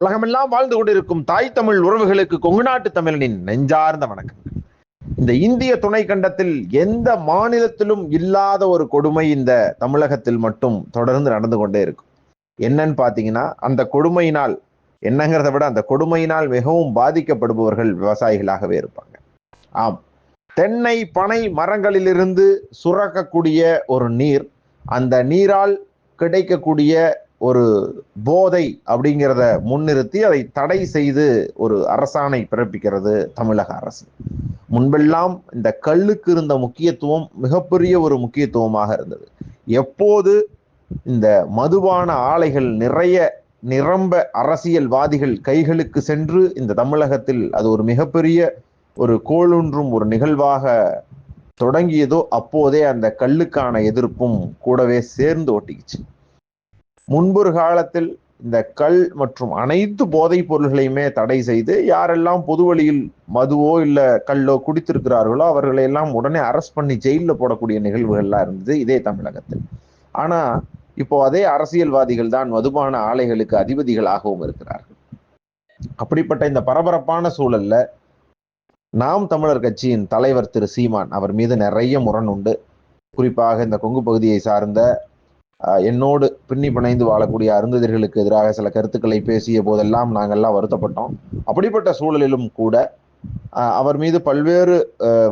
உலகமெல்லாம் வாழ்ந்து கொண்டிருக்கும் தாய் தமிழ் உறவுகளுக்கு கொங்கு நாட்டு தமிழனின் நெஞ்சார்ந்த வணக்கம். இந்த இந்திய துணை கண்டத்தில் எந்த மாநிலத்திலும் இல்லாத ஒரு கொடுமை இந்த தமிழகத்தில் மட்டும் தொடர்ந்து நடந்து கொண்டே இருக்கும். என்னன்னு பாத்தீங்கன்னா அந்த கொடுமையினால் என்னங்கிறத விட அந்த கொடுமையினால் மிகவும் பாதிக்கப்படுபவர்கள் விவசாயிகளாகவே இருப்பாங்க. ஆம். தென்னை பனை மரங்களிலிருந்து சுரக்கக்கூடிய ஒரு நீர் அந்த நீரால் கிடைக்கக்கூடிய ஒரு போதை அப்படிங்கிறத முன்னிறுத்தி அதை தடை செய்து ஒரு அரசாணை பிறப்பிக்கிறது தமிழக அரசு. முன்பெல்லாம் இந்த கல்லுக்கு இருந்த முக்கியத்துவம் மிகப்பெரிய ஒரு முக்கியத்துவமாக இருந்தது. எப்போது இந்த மதுபான ஆலைகள் நிறைய நிரம்ப அரசியல்வாதிகள் கைகளுக்கு சென்று இந்த தமிழகத்தில் அது ஒரு மிகப்பெரிய ஒரு கோளுன்றும் ஒரு நிகழ்வாக தொடங்கியதோ அப்போதே அந்த கல்லுக்கான எதிர்ப்பும் கூடவே சேர்ந்து ஒட்டிக்கிச்சு. முன்பொரு காலத்தில் இந்த கல் மற்றும் அனைத்து போதைப் பொருள்களையுமே தடை செய்து யாரெல்லாம் பொது வழியில் மதுவோ இல்லை கல்லோ குடித்திருக்கிறார்களோ அவர்களை எல்லாம் உடனே அரெஸ்ட் பண்ணி ஜெயிலில் போடக்கூடிய நிகழ்வுகள்லாம் இருந்தது இதே தமிழகத்தில். ஆனால் இப்போ அதே அரசியல்வாதிகள் தான் மதுபான ஆலைகளுக்கு அதிபதிகளாகவும் இருக்கிறார்கள். அப்படிப்பட்ட இந்த பரபரப்பான சூழல்ல நாம் தமிழர் கட்சியின் தலைவர் திரு சீமான் அவர் மீது நிறைய முரண் உண்டு. குறிப்பாக இந்த கொங்கு பகுதியை சார்ந்த என்னோடு பின்னி பிணைந்து வாழக்கூடிய அருந்ததிர்களுக்கு எதிராக சில கருத்துக்களை பேசிய போதெல்லாம் நாங்கள்லாம் வருத்தப்பட்டோம். அப்படிப்பட்ட சூழலிலும் கூட அவர் மீது பல்வேறு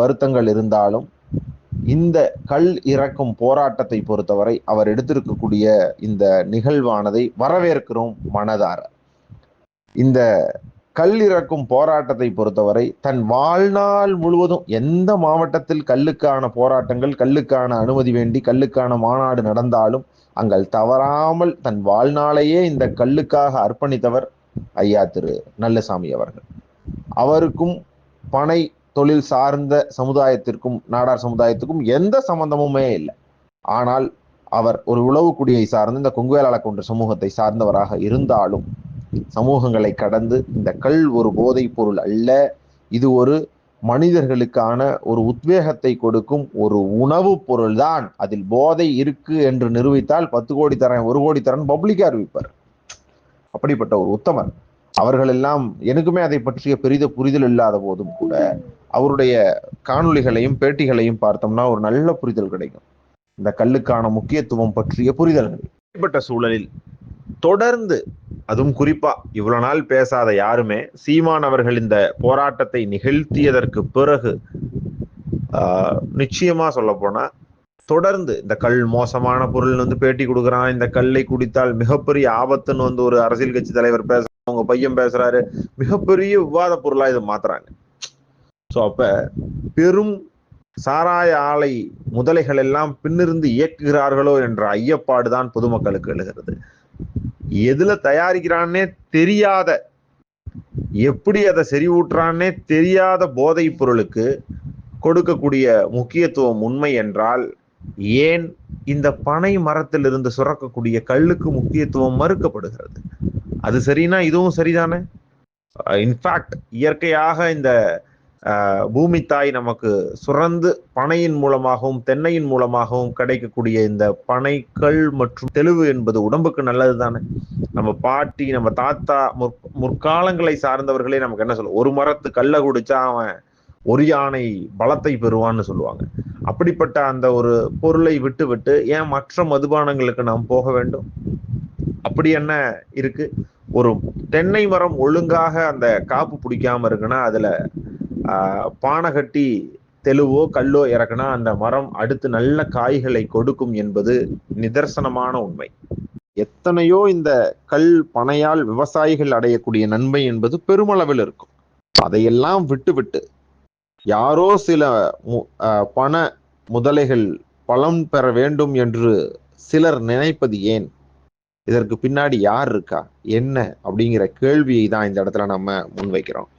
வருத்தங்கள் இருந்தாலும் இந்த கல் இறக்கும் போராட்டத்தை பொறுத்தவரை அவர் எடுத்திருக்கக்கூடிய இந்த நிகழ்வானதை வரவேற்கிறோம் மனதார. இந்த கல் இறக்கும் போராட்டத்தை பொறுத்தவரை தன் வாழ்நாள் முழுவதும் எந்த மாவட்டத்தில் கல்லுக்கான போராட்டங்கள் கல்லுக்கான அனுமதி வேண்டி கல்லுக்கான மாநாடு நடந்தாலும் அங்கள் தவறாமல் தன் வாழ்நாளையே இந்த கல்லுக்காக அர்ப்பணித்தவர் ஐயா திரு நல்லசாமி அவர்கள். அவருக்கும் பனை தொழில் சார்ந்த சமுதாயத்திற்கும் நாடார் சமுதாயத்துக்கும் எந்த சம்பந்தமுமே இல்லை. ஆனால் அவர் ஒரு உளவுக்குடியை சார்ந்த இந்த கொங்குவேலாள கொன்ற சமூகத்தை சார்ந்தவராக இருந்தாலும் சமூகங்களை கடந்து இந்த கல் ஒரு போதைப் பொருள் அல்ல. இது ஒரு மனிதர்களுக்கான ஒரு உத்வேகத்தை கொடுக்கும் ஒரு உணவுப் பொருள் தான் அதில் போதை இருக்கு என்று நிரூபித்தால் பத்து கோடி தரேன் ஒரு கோடி தரேன் பப்ளிக்கா அறிவிப்பார். அப்படிப்பட்ட ஒரு உத்தமர் அவர்கள் எல்லாம் எனக்குமே அதை பற்றிய பெரித புரிதல் இல்லாத போதும் கூட அவருடைய காணொளிகளையும் பேட்டிகளையும் பார்த்தோம்னா ஒரு நல்ல புரிதல் கிடைக்கும். இந்த கல்லுக்கான முக்கியத்துவம் பற்றிய புரிதல்கள். இப்படிப்பட்ட சூழலில் தொடர்ந்து அதுவும் குறிப்பா இவ்வளவு நாள் பேசாத யாருமே சீமான் அவர்கள் இந்த போராட்டத்தை நிகழ்த்தியதற்கு பிறகு நிச்சயமா சொல்ல போனா தொடர்ந்து இந்த கல் மோசமான பொருள் வந்து பேட்டி கொடுக்குறான் இந்த கல்லை குடித்தால் மிகப்பெரிய ஆபத்துன்னு வந்து ஒரு அரசியல் கட்சி தலைவர் பேச அவங்க பையன் பேசுறாரு மிகப்பெரிய விவாத பொருளா இதை மாத்துறாங்க. சோ அப்ப பெரும் சாராய ஆலை முதலைகள் எல்லாம் பின்னிருந்து இயக்குகிறார்களோ என்ற ஐயப்பாடுதான் பொதுமக்களுக்கு எழுகிறது. எதுல தயாரிக்கிறான்னே தெரியாத எப்படி அதை செறிவூட்டுறான்னே தெரியாத போதைப் பொருளுக்கு கொடுக்கக்கூடிய முக்கியத்துவம் உண்மை என்றால் ஏன் இந்த பனை மரத்திலிருந்து சுரக்கக்கூடிய கல்லுக்கு முக்கியத்துவம் மறுக்கப்படுகிறது? அது சரினா இதுவும் சரிதானே? இன்ஃபேக்ட் இயற்கையாக இந்த பூமி தாய் நமக்கு சுரந்து பனையின் மூலமாகவும் தென்னையின் மூலமாகவும் கிடைக்கக்கூடிய இந்த பனைக்கள் மற்றும் தெளிவு என்பது உடம்புக்கு நல்லது தானே நம்ம பாட்டி நம்ம தாத்தா முற் முற்காலங்களை சார்ந்தவர்களே நமக்கு என்ன சொல்ல ஒரு மரத்து கல்லை குடிச்சா அவன் ஒரு யானை பலத்தை பெறுவான்னு சொல்லுவாங்க. அப்படிப்பட்ட அந்த ஒரு பொருளை விட்டு விட்டு ஏன் மற்ற மதுபானங்களுக்கு நாம் போக வேண்டும்? அப்படி என்ன இருக்கு? ஒரு தென்னை மரம் ஒழுங்காக அந்த காப்பு பிடிக்காம இருக்குன்னா அதுல பானை கட்டி கல்லோ இறக்குனா அந்த மரம் அடுத்து நல்ல காய்களை கொடுக்கும் என்பது நிதர்சனமான உண்மை. எத்தனையோ இந்த கல் பனையால் விவசாயிகள் அடையக்கூடிய நன்மை என்பது பெருமளவில் இருக்கும். அதையெல்லாம் விட்டுவிட்டு யாரோ சில பண முதலைகள் பலம் பெற வேண்டும் என்று சிலர் நினைப்பது ஏன்? இதற்கு பின்னாடி யார் இருக்கா? என்ன? அப்படிங்கிற கேள்வியை தான் இந்த இடத்துல நம்ம முன்வைக்கிறோம்.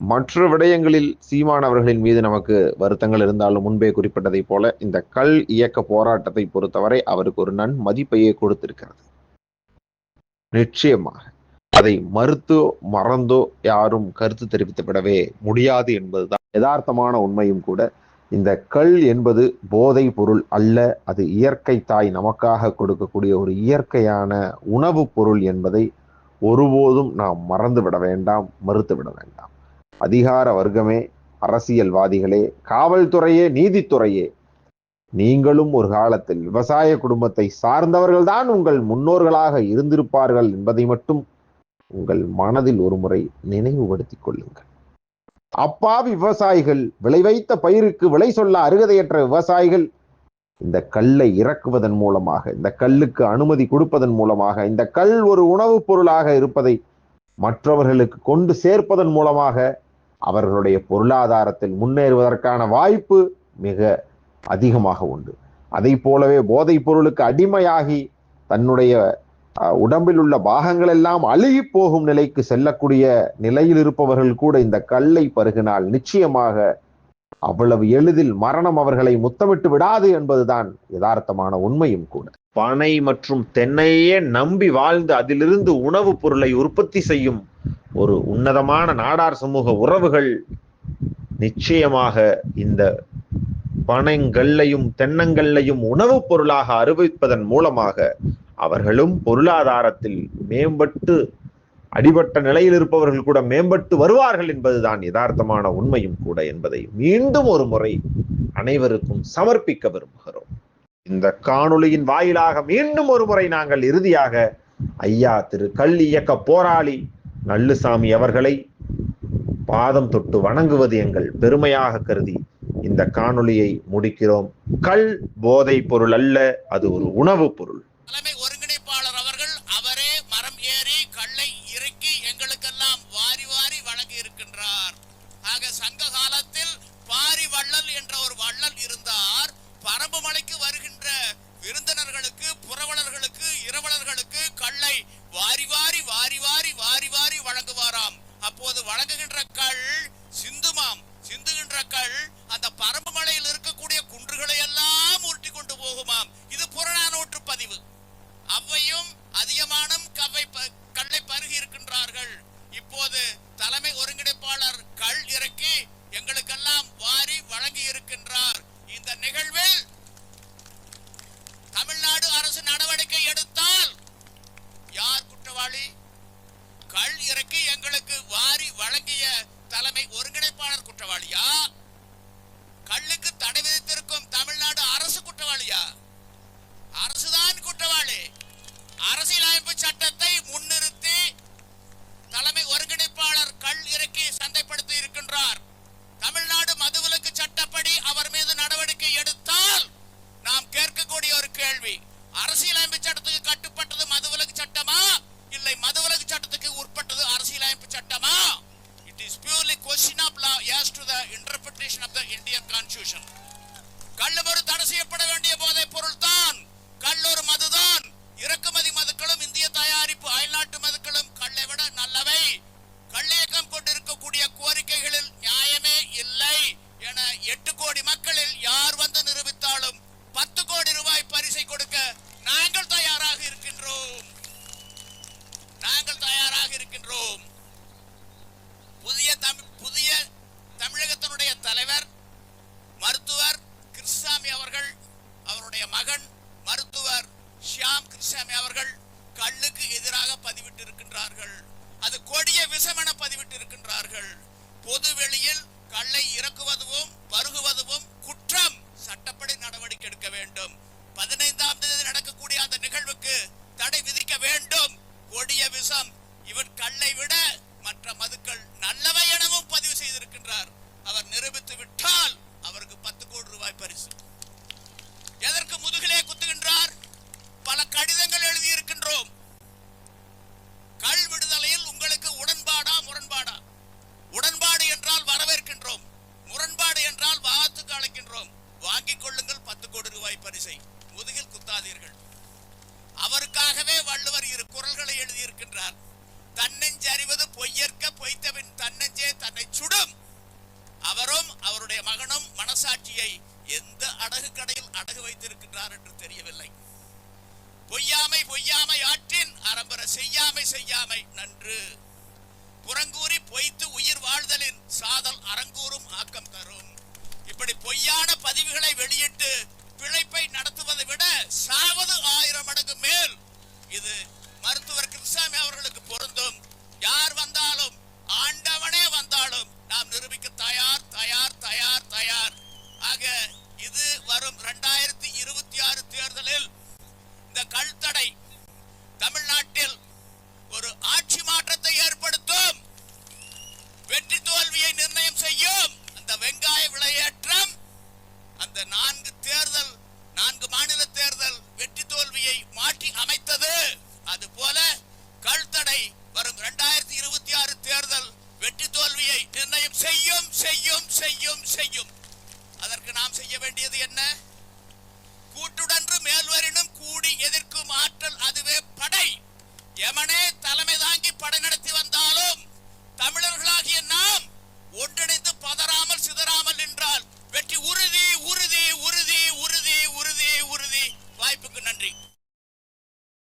மற்ற விடயங்களில் சீமான் அவர்களின் மீது நமக்கு வருத்தங்கள் இருந்தாலும் முன்பே குறிப்பிட்டதைப் போல இந்த கல் இயக்க போராட்டத்தை பொறுத்தவரை அவருக்கு ஒரு நன் மதிப்பையே கொடுத்திருக்கிறது. நிச்சயமாக அதை மறுத்தோ மறந்தோ யாரும் கருத்து தெரிவித்து விடவே முடியாது என்பதுதான் யதார்த்தமான உண்மையும் கூட. இந்த கல் என்பது போதை பொருள் அல்ல அது இயற்கை தாய் நமக்காக கொடுக்கக்கூடிய ஒரு இயற்கையான உணவுப் பொருள் என்பதை ஒருபோதும் நாம் மறந்து விட வேண்டாம் மறுத்து விட வேண்டாம். அதிகார வர்க்கமே அரசியல்வாதிகளே காவல்துறையே நீதித்துறையே. நீங்களும் ஒரு காலத்தில் விவசாய குடும்பத்தை சார்ந்தவர்கள்தான் உங்கள் முன்னோர்களாக இருந்திருப்பார்கள் என்பதை மட்டும் உங்கள் மனதில் ஒரு முறை நினைவுபடுத்திக் கொள்ளுங்கள். அப்பாவி விவசாயிகள் விளைவைத்த பயிருக்கு விலை சொல்ல அருகதையற்ற விவசாயிகள் இந்த கல்லை இறக்குவதன் மூலமாக இந்த கல்லுக்கு அனுமதி கொடுப்பதன் மூலமாக இந்த கல் ஒரு உணவுப் பொருளாக இருப்பதை மற்றவர்களுக்கு கொண்டு சேர்ப்பதன் மூலமாக அவர்களுடைய பொருளாதாரத்தில் முன்னேறுவதற்கான வாய்ப்பு மிக அதிகமாக உண்டு. அதை போலவே போதைப் பொருளுக்கு அடிமையாகி தன்னுடைய உடம்பில் உள்ள பாகங்கள் எல்லாம் அழுகி போகும் நிலைக்கு செல்லக்கூடிய நிலையில் இருப்பவர்கள் கூட இந்த கல்லை பருகினால் நிச்சயமாக அவ்வளவு எளிதில் மரணம் அவர்களை முத்தமிட்டு விடாது என்பதுதான் யதார்த்தமான உண்மையும் கூட. பனை மற்றும் தென்னையே நம்பி வாழ்ந்து அதிலிருந்து உணவுப் பொருளை உற்பத்தி செய்யும் ஒரு உன்னதமான நாடார் சமூக உறவுகள் நிச்சயமாக இந்த பனங்கல்லையும் தென்னங்கல்லையும் உணவுப் பொருளாக அறிவிப்பதன் மூலமாக அவர்களும் பொருளாதாரத்தில் மேம்பட்டு அடிபட்ட நிலையில் இருப்பவர்கள் கூட மேம்பட்டு வருவார்கள் என்பதுதான் யதார்த்தமான உண்மையும் கூட என்பதை மீண்டும் ஒரு முறை அனைவருக்கும் சமர்ப்பிக்க விரும்புகிறோம். இந்த காணொளியின் வாயிலாக மீண்டும் ஒரு முறை நாங்கள் இறுதியாக ஐயா திரு கல் இயக்க போராளி நல்லுசாமி அவர்களை பாதம் தொட்டு வணங்குவது எங்கள் பெருமையாக கருதி இந்த காணொளியை முடிக்கிறோம். கல் போதை பொருள் அல்ல அது ஒரு உணவு பொருள். விஷமென இருக்கின்றார்கள் பொது வெளியில் கல்லை இறக்குவதும் பருகுவதும் குற்றம் சட்டப்படி நடவடிக்கை எடுக்க வேண்டும். பதினைந்தாம் தேதி நடக்கக்கூடிய அந்த நிகழ்வுக்கு தடை விதிக்க வேண்டும். கொடிய விஷம் இவர் கல்லை விட மற்ற மதுக்கள் நல்லவை எனவும் பதிவு செய்திருக்கின்றார். அவர் நிரூபித்து விட்டால் அடகு கடையில் அடகு வைத்திருக்கின்றார் என்று தெரியவில்லை. பொய்யாமை பொய்யாமை ஆற்றின் அறம்பெற செய்யாமை செய்யாமை நன்று. புறங்கூறி பொய்த்து உயிர் வாழ்தலின் சாதல் அறங்கூறும் ஆக்கம் தரும். இப்படி பொய்யான பதிவுகளை வெளியிட்டு பிழைப்பை நடத்துவதை விட சாவது ஆயிரம் மடங்கு